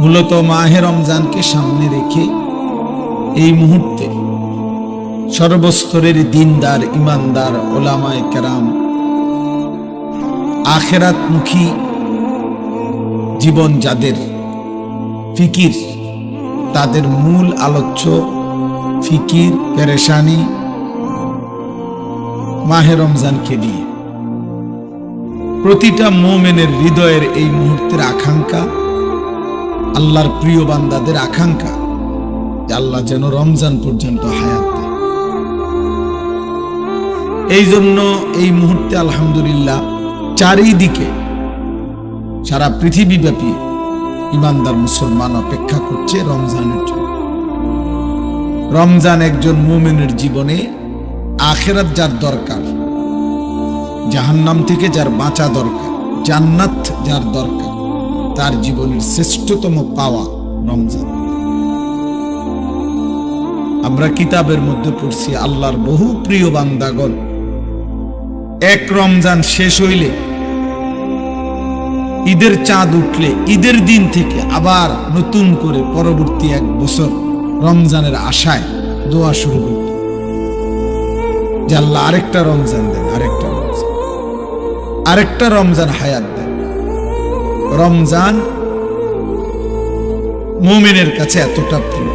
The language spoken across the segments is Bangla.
মূলত মাহে রমজানকে সামনে রেখে এই মুহূর্তে সর্বস্তরের দিনদার, ইমানদার, ওলামায় কেরাম, আখেরাতমুখী জীবন যাদের ফিকির, তাদের মূল আলোচ্য ফিকির, পেরেশানি মাহে রমজানকে নিয়ে প্রতিটা মোমেনের হৃদয়ের এই মুহূর্তের আকাঙ্ক্ষা আল্লাহর প্রিয় বান্দাদের আকাঙ্ক্ষা আল্লাহ যেন রমজান পর্যন্ত হায়াত এই জন্য এই মুহূর্তে আলহামদুলিল্লাহ চারিদিকে সারা পৃথিবীব্যাপী ইমানদার মুসলমান অপেক্ষা করছে রমজানের জন্য। রমজান একজন মুমিনের জীবনে আখেরাত যার দরকার, জাহান্নাম থেকে যার বাঁচা দরকার, জান্নাত যার দরকার। তার জীবনের শ্রেষ্ঠতম পাওয়া রমজান। আমরা কিতাবের মধ্যে পড়ছি, আল্লাহর বহু প্রিয় বান্দাগণ। এক রমজান শেষ হইলে, ঈদের চাঁদ উঠলে, ঈদের দিন থেকে আবার নতুন করে পরবর্তী এক বছর রমজানের আশায় দোয়া শুরু করত যে আল্লাহ আরেকটা রমজান দেন, আরেকটা রমজান। আরেকটা রমজান হায়াত দেন। রমজান মুমিনের কাছে এতটা প্রিয়।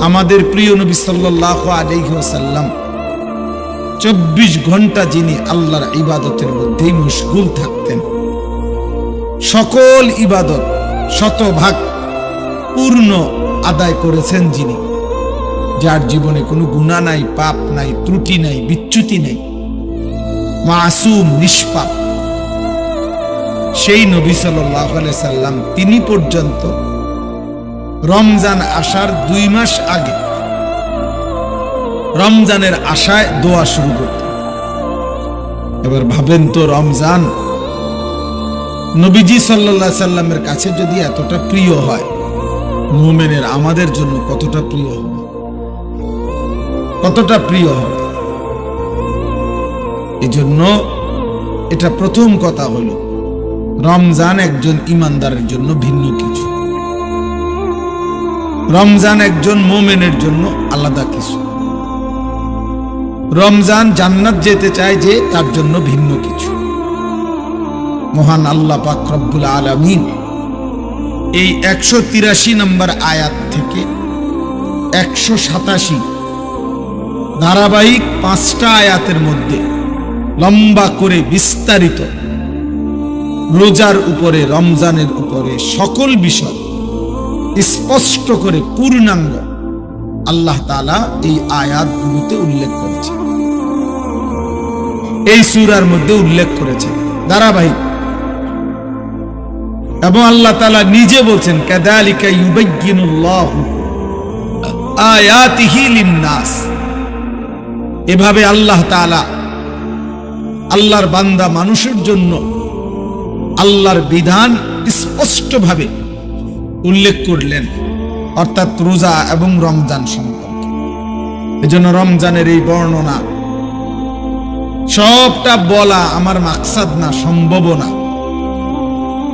আমাদের প্রিয় নবী সাল্লাহ আলাইসাল্লাম চব্বিশ ঘণ্টা যিনি আল্লাহর ইবাদতের মধ্যেই মুশগুল থাকতেন। সকল ইবাদত শতভাগ পূর্ণ আদায় করেছেন যিনি। যার জীবনে কোনো গুণা নাই, পাপ নাই, ত্রুটি নাই, বিচ্যুতি নাই। মাসুম, নিষ্পাপ। সেই নবী সাল্লাহ সাল্লাম তিনি পর্যন্ত রমজান আসার দুই মাস আগে রমজানের আশায় দোয়া শুরু করত এবার ভাবেন তো রমজান নবীজি সাল্লা সাল্লামের কাছে যদি এতটা প্রিয় হয়, মোমেনের আমাদের জন্য কতটা প্রিয় হবে? কতটা প্রিয় হবে? এজন্য এটা প্রথম কথা হল রমজান একজন ইমানদারের জন্য ভিন্ন কিছু। রমজান একজন মোমেনের জন্য আলাদা কিছু। রমজান জান্নাত যেতে চায় যে তার জন্য ভিন্ন কিছু। মহান আল্লাহ পাক আলমিন এই একশো তিরাশি নম্বর আয়াত থেকে একশো সাতাশি ধারাবাহিক পাঁচটা আয়াতের মধ্যে লম্বা করে বিস্তারিত রোজার উপরে, রমজানের উপরে সকল বিষয় স্পষ্ট করে পূর্ণাঙ্গ আল্লাহ তালা এই আয়াতগুলিতে উল্লেখ করেছে এই সুরার মধ্যে উল্লেখ করেছে ধারাবাহিক। এবং আল্লাহ তালা নিজে বলছেন কাদালিকা এভাবে আল্লাহ তালা আল্লাহর বান্দা মানুষের জন্য আল্লাহর বিধান স্পষ্টভাবে উল্লেখ করলেন, অর্থাৎ রোজা এবং রমজান সম্পর্কে। এজন্য রমজানের এই বর্ণনা, সবটা বলা আমার মাকসাদ না সম্ভব না।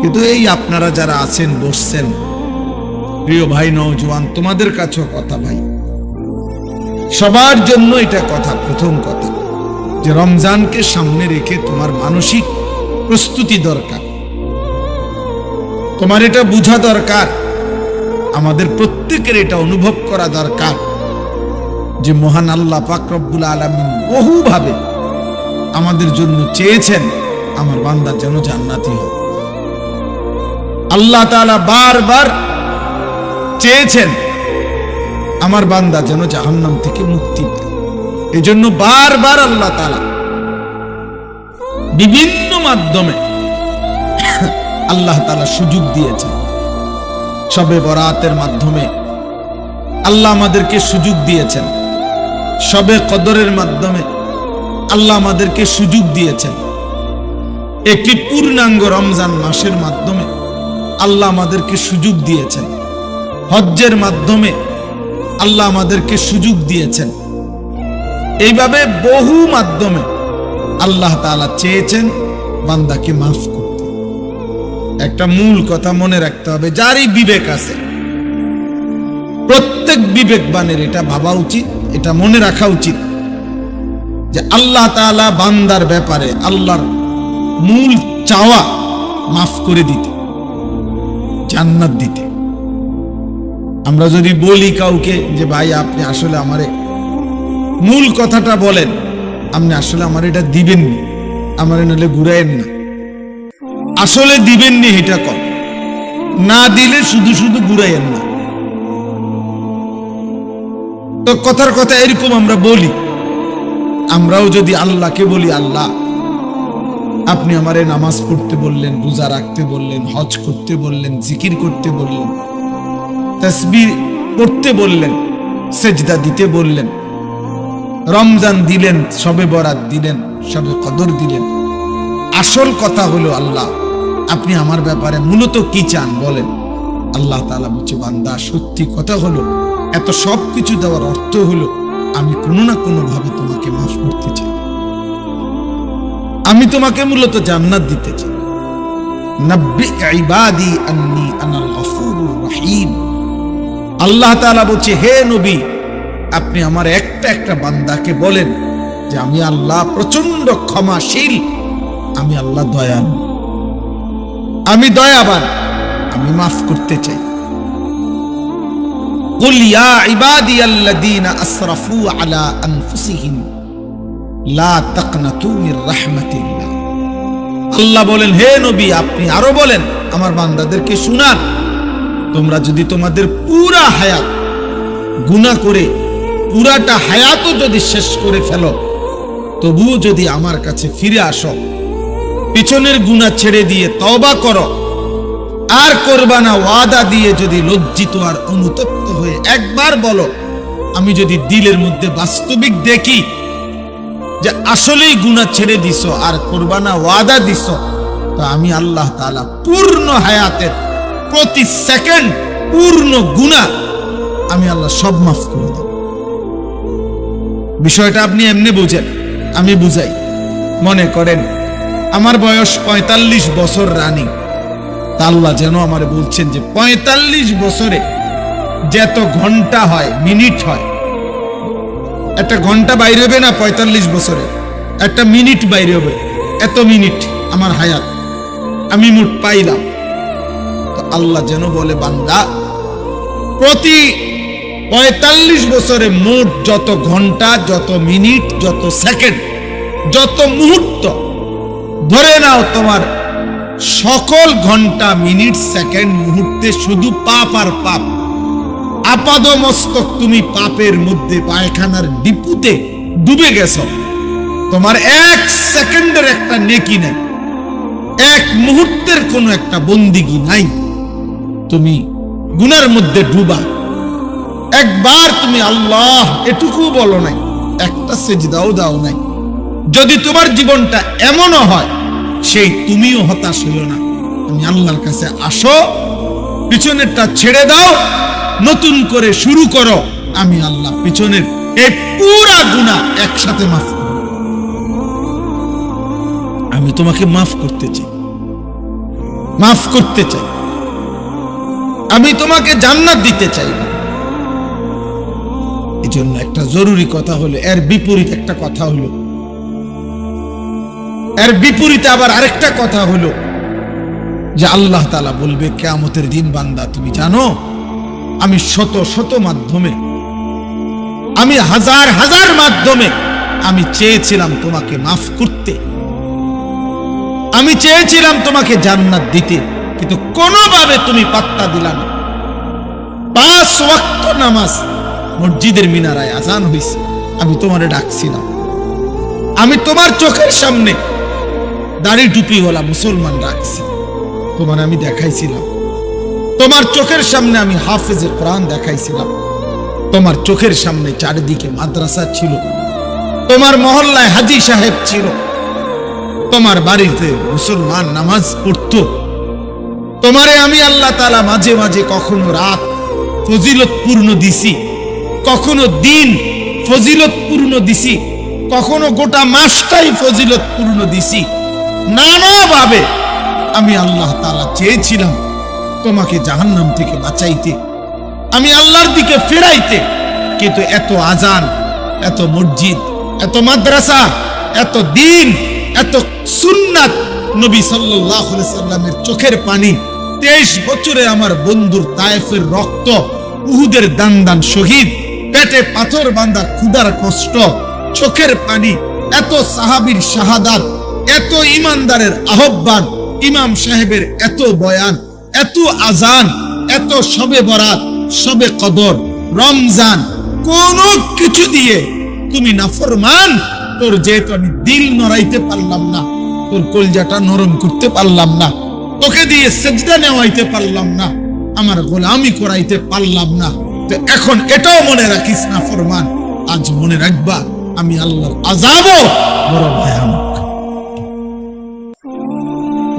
কিন্তু এই আপনারা যারা আছেন, বসছেন, প্রিয় ভাই নৌজওয়ান তোমাদের কাছেও কথা ভাই। সবার জন্য এটা কথা, প্রথম কথা, যে রমজানকে সামনে রেখে তোমার মানসিক প্রস্তুতি দরকার। তোমার এটা বোঝা দরকার। আমাদের প্রত্যেকের এটা অনুভব করা দরকার যে মহান আল্লাহ পাকরব্বুল আলমিন বহুভাবে আমাদের জন্য চেয়েছেন আমার বান্দা যেন জান্নাতি হোক। আল্লাহ তালা বারবার চেয়েছেন আমার বান্দা যেন জাহান্নাম থেকে মুক্তি পায়। এই জন্য বারবার আল্লাহ তালা বিভিন্ন মাধ্যমে আল্লাহ তালা সুযোগ দিয়েছেন। সবে বরাতের মাধ্যমে আল্লাহ আমাদেরকে সুযোগ দিয়েছেন। সবে কদরের মাধ্যমে আল্লাহ আমাদেরকে সুযোগ দিয়েছেন। একটি পূর্ণাঙ্গ রমজান মাসের মাধ্যমে আল্লাহ আমাদেরকে সুযোগ দিয়েছেন। হজ্জের মাধ্যমে আল্লাহ আমাদেরকে সুযোগ দিয়েছেন। এইভাবে বহু মাধ্যমে আল্লাহ তাআলা চেয়েছেন, বান্দাকে মাফ করতে একটা মূল কথা মনে রাখতে হবে, যারই বিবেক আছে। প্রত্যেক বিবেকবানের এটা ভাবা উচিত, এটা মনে রাখা উচিত যে আল্লাহ তাআলা বান্দার ব্যাপারে আল্লাহর মূল চাওয়া মাফ করে দিতে, জান্নাত দিতে। আমরা যদি বলি কাউকে যে, ভাই, আপনি আসলে আমারে মূল কথাটা বলেন, আপনি আসলে আমার এটা দিবেননি আমার নাহলে ঘুরাইন না। আসলে দিবেননি এটা কর না দিলে শুধু শুধু ঘুরাইয়েন না তো কথার কথা এরকম আমরা বলি। আমরাও যদি আল্লাহকে বলি, আল্লাহ, আপনি আমারে নামাজ পড়তে বললেন, রোজা রাখতে বললেন, হজ করতে বললেন, জিকির করতে বললেন তসবি পড়তে বললেন, সেজদা দিতে বললেন, রমজান দিলেন, সবে বরাত দিলেন, সবে কদর দিলেন। আসল কথা হলো আল্লাহ। আপনি আমার ব্যাপারে মূলত কি চান বলেন? আল্লাহ তাআলা বলছে, বান্দা, সত্যি কথা হলো, এত সব কিছু দেওয়ার অর্থ হলো, আমি কোনো না কোনো ভাবে তোমাকে মাফ করতে চাই। আমি তোমাকে মূলত জান্নাত দিতে চাই। আল্লাহ তাআলা বলছে, হে নবী, আপনি আমার একটা একটা বান্দাকে বলেন যে আমি আল্লাহ প্রচণ্ড ক্ষমাশীল, আমি আল্লাহ দয়ালু। আমি দয়াবান আমি মাফ করতে চাই قل يا عبادي الذين اسرفوا على انفسهم لا تقنطوا من رحمة الله আল্লাহ বলেন হে নবী আপনি আরো বলেন আমার বান্দাদেরকে শুনান তোমরা যদি তোমাদের পুরা হায়াত গুনাহ করে পুরাটা হায়াতও যদি শেষ করে ফেলো তবুও যদি আমার কাছে ফিরে আসো পিছনের গুণা ছেড়ে দিয়ে তওবা করো। আর করবা না, ওয়াদা দিয়ে যদি লজ্জিত আর অনুতপ্ত হয়ে একবার বলো, আমি যদি দিলের মধ্যে বাস্তবিক দেখি যে আসলেই গুণা ছেড়ে দিছ আর করবা না, ওয়াদা দিছ, তো আমি আল্লাহ তাআলা পূর্ণ হায়াতের প্রতি সেকেন্ড পূর্ণ গুণা আমি আল্লাহ সব মাফ করে দেব। বিষয়টা আপনি এমনি বুঝেন, আমি বুঝাই। মনে করেন আমার বয়স ৪৫ বছর রানিং। আল্লাহ যেন আমার বলছেন যে ৪৫ বছরে যত ঘণ্টা হয়, মিনিট হয়। একটা ঘণ্টা বাইরে হবে না ৪৫ বছরে? একটা মিনিট বাইরে হবে। এত মিনিট আমার হায়াত। আমি মোট পাইলাম। তো আল্লাহ যেন বলে, বান্দা, প্রতি পঁয়তাল্লিশ বছরে মোট যত ঘণ্টা, যত মিনিট, যত সেকেন্ড, যত মুহূর্ত ধরে নাও তোমার সকল ঘণ্টা, মিনিট, সেকেন্ড, মুহূর্তে শুধু পাপ আর পাপ। আপাদ মস্তক তুমি পাপের মধ্যে পায়খানার ডিপুতে ডুবে গেছ। তোমার এক সেকেন্ডের একটা নেকি নাই। এক মুহূর্তের কোনো একটা বন্দিগি নাই। তুমি গুনার মধ্যে ডুবা। একবার তুমি আল্লাহ, এটুকু বলো নাই, একটা সেজদাও দাও নাই। যদি তোমার জীবনটা এমনও হয়, সেই তুমিও হতাশ হইও না। তুমি আল্লাহর কাছে আসো, পিছনেরটা ছেড়ে দাও, নতুন করে শুরু করো। আমি আল্লাহ পিছনের এই পুরা গুণা একসাথে মাফ আমি তোমাকে মাফ করতে চাই। মাফ করতে চাই। আমি তোমাকে জান্নাত দিতে চাই এই জন্য একটা জরুরি কথা হলো, এর বিপরীত একটা কথা হলো এর বিপরীতে আবার আরেকটা কথা হলো যে আল্লাহ তালা বলবে, কেয়ামতের দিন বান্দা, তুমি জানো, আমি শত শত মাধ্যমে, আমি হাজার হাজার মাধ্যমে আমি চেয়েছিলাম তোমাকে মাফ করতে। আমি চেয়েছিলাম তোমাকে জান্নাত দিতে, কিন্তু কোনোভাবে তুমি পাত্তা দিলা না। পাঁচ ওয়াক্ত নামাজ মসজিদের মিনারায় আজান হইছে। আমি তোমারে ডাকছিলাম আমি তোমার চোখের সামনে দাড়ি টুপিওয়ালা মুসলমান রাখছি। তোমার আমি দেখাইছিলাম। তোমার চোখের সামনে আমি হাফেজের প্রাণ দেখাইছিলাম। তোমার চোখের সামনে চারিদিকে মাদ্রাসা ছিল। তোমার মহল্লায় হাজি সাহেব ছিল। তোমার বাড়িতে মুসলমান নামাজ পড়তো। তোমারে আমি আল্লাহ তালা মাঝে মাঝে কখনো রাত ফজিলতপূর্ণ দিছি, কখনো দিন ফজিলতপূর্ণ দিছি, কখনো গোটা মাসটাই ফজিলতপূর্ণ দিছি। নানাভাবে আমি আল্লাহ তাআলা চেয়েছিলাম তোমাকে জাহান্নাম থেকে বাঁচাইতে, আমি আল্লাহর দিকে ফেরাইতে। কিন্তু এত আজান, এত মসজিদ, এত মাদ্রাসা, এত দিন, এত সুন্নাত নবী সাল্লামের চোখের পানি, তেইশ বছরে আমার বন্ধুর তায়েফের রক্ত, উহুদের দান দান শহীদ, পেটে পাথর বাঁধা ক্ষুধার কষ্ট, চোখের পানি, এত সাহাবীর শাহাদাত এত ইমানদারের আহ্বান ইমাম সাহেবের এত বয়ান, এত আজান এত সবে বরাত, সবে কদর, রমজান, কোন কিছু দিয়ে তুমি নাফরমান? তোর যেহেতু আমি দিল নড়াইতে পারলাম না, তোর কলজাটা নরম করতে পারলাম না, তোকে দিয়ে সেজদা নেওয়াইতে পারলাম না, আমার গোলামি করাইতে পারলাম না, তো এখন এটাও মনে রাখিস না ফরমান আজ মনে রাখবা আমি আল্লাহর আজাবও বড় ভয়ানক।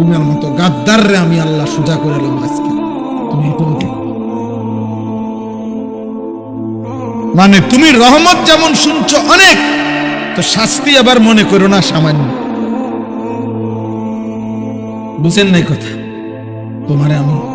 তোমার মতো গাদ্দাররে আমি আল্লাহ সোজা করে এলাম আজকে। তুমি মানে তুমি রহমত যেমন শুনছো অনেক, তো শাস্তি আবার মনে করো না সামান্য। বুঝেন নাই কথা? তোমারে আমি